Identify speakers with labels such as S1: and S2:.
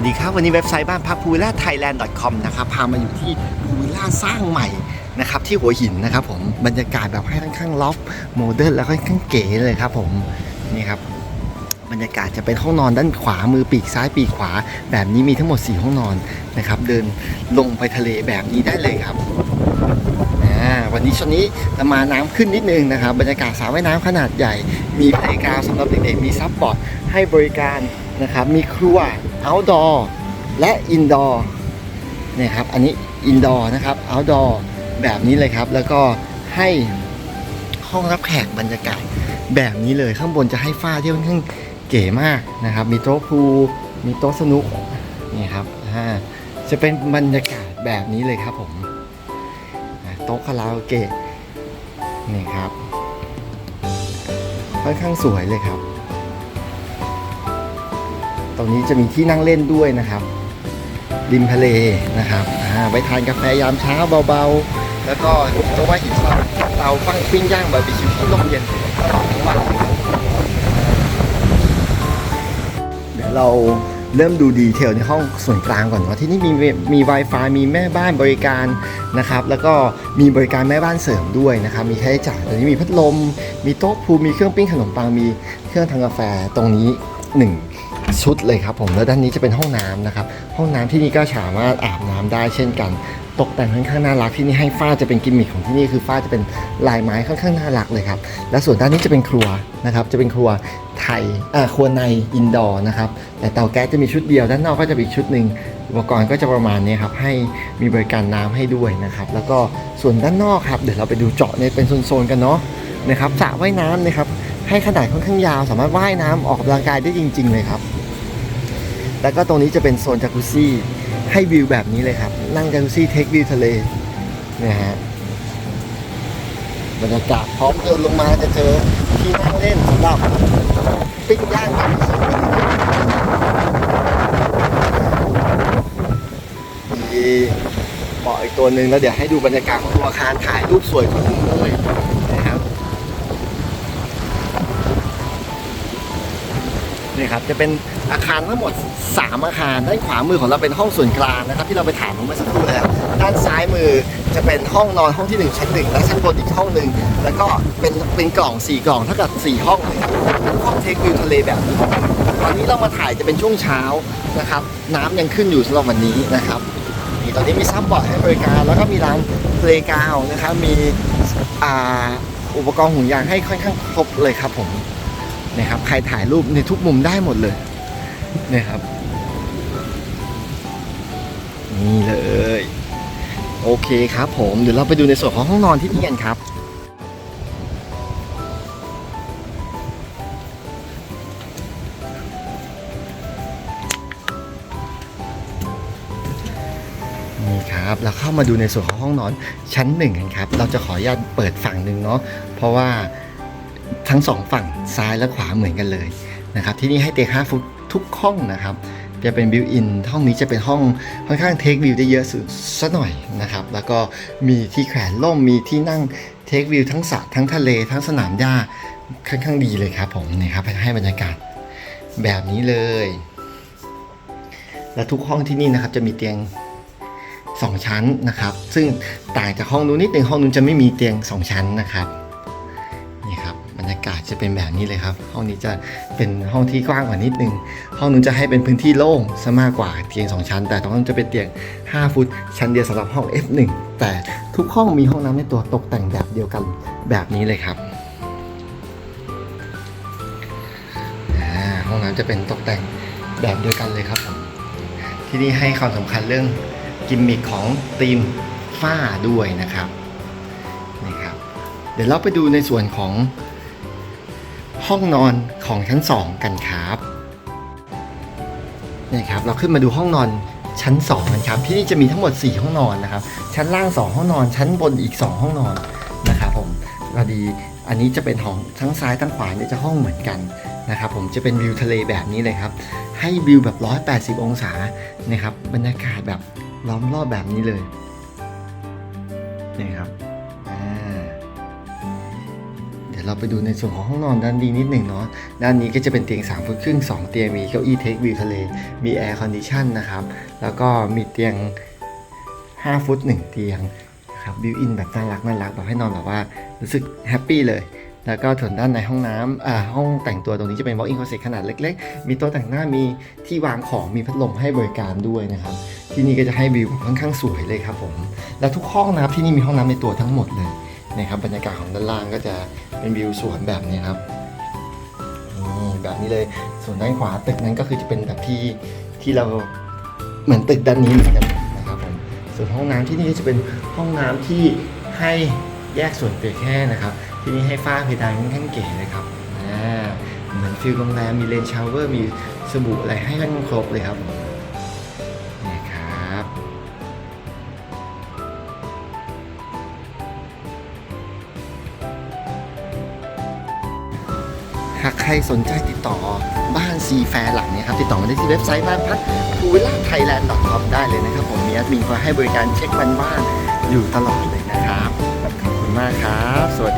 S1: วัสดีครับ วันนี้เว็บไซต์บ้านพักพูวิลล่าไทยแลนด์ .com นะครับ พามาอยู่ที่พูวิลล่าสร้างใหม่นะครับที่หัวหินนะครับผมบรรยากาศแบบให้ค่อนข้างล็อฟโมเดิร์นแล้วก็ค่อนข้างเก๋เลยครับผมนี่ครับบรรยากาศจะเป็นห้องนอนด้านขวามือปีกซ้ายปีกขวา แบบนี้มีทั้งหมด 4 ห้องนอนนะครับ เดินลงไปทะเลแบบนี้ได้เลยครับวันนี้ช่วงนี้จะมาน้ำขึ้นนิดนึงนะครับ บรรยากาศสระว่ายน้ำขนาดใหญ่ มีเพลย์กราวสำหรับเด็กๆมีซับบอร์ดให้บริการนะครับ มีครัว outdoor และ indoor เนี่ยครับ อันนี้ indoor นะครับ outdoor แบบนี้เลยครับ แล้วก็ให้ห้องรับแขกบรรยากาศแบบนี้เลยข้างบนจะให้ฝ้าที่ค่อนข้างเก๋มากนะครับ มีโต๊ะพูมีโต๊ะสนุกนี่ครับจะเป็นบรรยากาศแบบนี้เลยครับผมโต๊ะคาราโอเกะนี่ครับค่อนข้างสวยเลยครับ ตรงนี้จะมีที่นั่งเล่นด้วยนะครับ ริมทะเลนะครับไว้ทานกาแฟยามเช้าเบาๆ แล้วก็ตรงว่าหินเราเตาฟังปิ้งย่างบาร์บีคิวที่ลมเย็นทั้งวันเดี๋ยวเราเริ่มดูดีเทลในห้องส่วนกลางก่อนว่าที่นี่มีมี Wi-Fi มีแม่บ้านบริการนะครับ แล้วก็มีบริการแม่บ้านเสริมด้วยนะครับ มีค่าใช้จ่ายตรงนี้มีพัดลม มีโต๊ะพูมีเครื่องปิ้งขนมปัง มีเครื่องทำกาแฟตรงนี้หนึ่ง ชุดเลยครับผมแล้วด้านนี้จะเป็นห้องน้ำนะครับห้องน้ำที่นี่ก็สามารถอาบน้ำได้เช่นกัน ตกแต่งค่อนข้างน่ารักที่นี่ให้ฝ้าจะเป็นกิมมิคของที่นี่คือฝ้าจะเป็นลายไม้ค่อนข้างน่ารักเลยครับและส่วนด้านนี้จะเป็นครัวนะครับจะเป็นครัวไทยอ่าครัวในอินดอร์นะครับแต่เตาแก๊สจะมีชุดเดียวด้านนอกก็จะมีอีกชุดหนึ่งอุปกรณ์ก็จะประมาณนี้ครับให้มีบริการน้ำให้ด้วยนะครับแล้วก็ส่วนด้านนอกครับเดี๋ยวเราไปดูเจาะในเป็นโซนๆกันเนาะนะครับสระว่ายน้ำนะครับให้ขนาดค่อนข้างยาว สามารถว่ายน้ำออกกำลังกายได้จริง ๆ เลยครับ แล้วก็ตรงนี้จะเป็นโซนจากุซี่ให้วิวแบบนี้เลยครับ นั่งจากุซี่เทควิวทะเลนะฮะบรรยากาศพร้อมเดินลงมาจะเจอที่นั่งเล่นสำหรับปิ้งย่างแบบมีเบาะอีกตัวหนึ่งแล้วเดี๋ยวให้ดูบรรยากาศของตัวอาคารถ่ายรูปสวยทุกมุมเลยนะครับนี่ครับจะเป็น อาคารทั้งหมด 3 อาคาร ด้านขวามือของเราเป็นห้องส่วนกลางนะครับ ที่เราไปถามเมื่อสักครู่แล้ว ด้านซ้ายมือจะเป็นห้องนอนห้องที่ 1 ชั้นหนึ่งและชั้นบนอีกห้องหนึ่งแล้วก็เป็นเป็นกล่อง 4 กล่องเท่ากับ 4 ห้องเลยครับทุกห้องเทควิวทะเลแบบนี้ตอนนี้เรามาถ่ายจะเป็นช่วงเช้านะครับ น้ำยังขึ้นอยู่สำหรับวันนี้นะครับนี่ตอนนี้มีซับบอร์ดให้บริการแล้วก็มีร้านเพลกาวนะครับมีอุปกรณ์หุ่นยางให้ค่อนข้างครบเลยครับผมนะครับใครถ่ายรูปในทุกมุมได้หมดเลย นะครับ นี่เลย โอเคครับผม เดี๋ยวเราไปดูในส่วนของห้องนอนที่นี่กันครับ นี่ครับ เราเข้ามาดูในส่วนของห้องนอนชั้นหนึ่งกันครับ เราจะขออนุญาตเปิดฝั่งหนึ่งเนาะ เพราะว่าทั้งสองฝั่งซ้ายและขวาเหมือนกันเลยนะครับ ที่นี่ให้เตียง5ฟุต ทุกห้องนะครับ จะเป็นบิวอินห้องนี้จะเป็นห้องค่อนข้างเทควิวได้เยอะสุดสักหน่อยนะครับ แล้วก็มีที่แขวนร่มมีที่นั่งเทควิวทั้งสระทั้งทะเลทั้งสนามหญ้าค่อนข้างดีเลยครับผมนี่ครับให้บรรยากาศแบบนี้เลย และทุกห้องที่นี่นะครับจะมีเตียง 2 ชั้นนะครับ ซึ่งต่างจากห้องนู้นนิดหนึ่งห้องนู้นจะไม่มีเตียง 2 ชั้นนะครับ รยากาศจะเป็นแบบนี้เลยครับ ห้องนี้จะเป็นห้องที่กว้างกว่านิดนึง ห้องนู้นจะให้เป็นพื้นที่โล่งซะมากกว่าเตียง 2 ชั้น แต่ตรงนั้นจะเป็นเตียง 5 ฟุต ชั้นเดียวสำหรับห้อง F1 แต่ทุกห้องมีห้องน้ำในตัวตกแต่งแบบเดียวกันแบบนี้เลยครับห้องน้ำจะเป็นตกแต่งแบบเดียวกันเลยครับผมที่นี่ให้ความสำคัญเรื่องกิมมิคของธีมฝ้าด้วยนะครับนี่ครับ เดี๋ยวเราไปดูในส่วนของ ห้องนอนของชั้น 2 กันครับนี่ครับเราขึ้นมาดูห้องนอนชั้น2กันครับที่นี่จะมีทั้งหมด 4 ห้องนอนนะครับ ชั้นล่าง 2 ห้องนอน ชั้นบนอีก 2 ห้องนอนนะครับผมพอดีอันนี้จะเป็นห้องทั้งซ้ายทั้งขวาเนี่ยจะห้องเหมือนกันนะครับผมจะเป็นวิวทะเลแบบนี้เลยครับ ให้วิวแบบ 180 องศานะครับบรรยากาศแบบล้อมรอบแบบนี้เลยนี่ครับ เราไปดูในส่วนของห้องนอนด้านดีนิดหนึ่งเนาะด้านนี้ก็จะเป็นเตียง3ฟุตครึ่ง2เตียงมีเก้าอี้เทควิวทะเลมีแอร์คอนดิชันนะครับแล้วก็มีเตียง 5 ฟุต 1 เตียงครับบิวอินแบบน่ารักน่ารักแบบให้นอนแบบว่ารู้สึกแฮปปี้เลยแล้วก็ส่วนด้านในห้องน้ำอ่าห้องแต่งตัวตรงนี้จะเป็น walk-in closet ขนาดเล็ก ๆ มีโต๊ะแต่งหน้ามีที่วางของมีพัดลมให้บริการด้วยนะครับ ที่นี่ก็จะให้วิวค่อนข้างสวยเลยครับผม และทุกห้องนะครับที่นี่มีห้องน้ำในตัวทั้งหมดเลยนะครับบรรยากาศของด้านล่างก็จะ เป็นวิวสวนแบบนี้ครับนี่แบบนี้เลยส่วนด้านขวาตึกนั้นก็คือจะเป็นแบบที่ที่เราเหมือนตึกด้านนี้เหมือนกันนะครับผมส่วนห้องน้ำที่นี่ก็จะเป็นห้องน้ำที่ให้แยกส่วนเปียกแห้งนะครับ ที่นี่ให้ฝ้าเพดานค่อนข้างเก๋เลยครับเหมือนฟิลโรงแรมมีเลนชาวเวอร์มีสบู่อะไรให้กันครบเลยครับ หากใครสนใจติดต่อบ้านซีแฟร์หลังเนี้ครับ ติดต่อมาได้ที่เว็บไซต์บ้านพักทูวิลล่าไทยแลนด์ .com ได้เลยนะครับ ผมมีแอดมินคอยให้บริการเช็ควันว่านอยู่ตลอดเลยนะครับ ขอบคุณมากครับ สวัสดี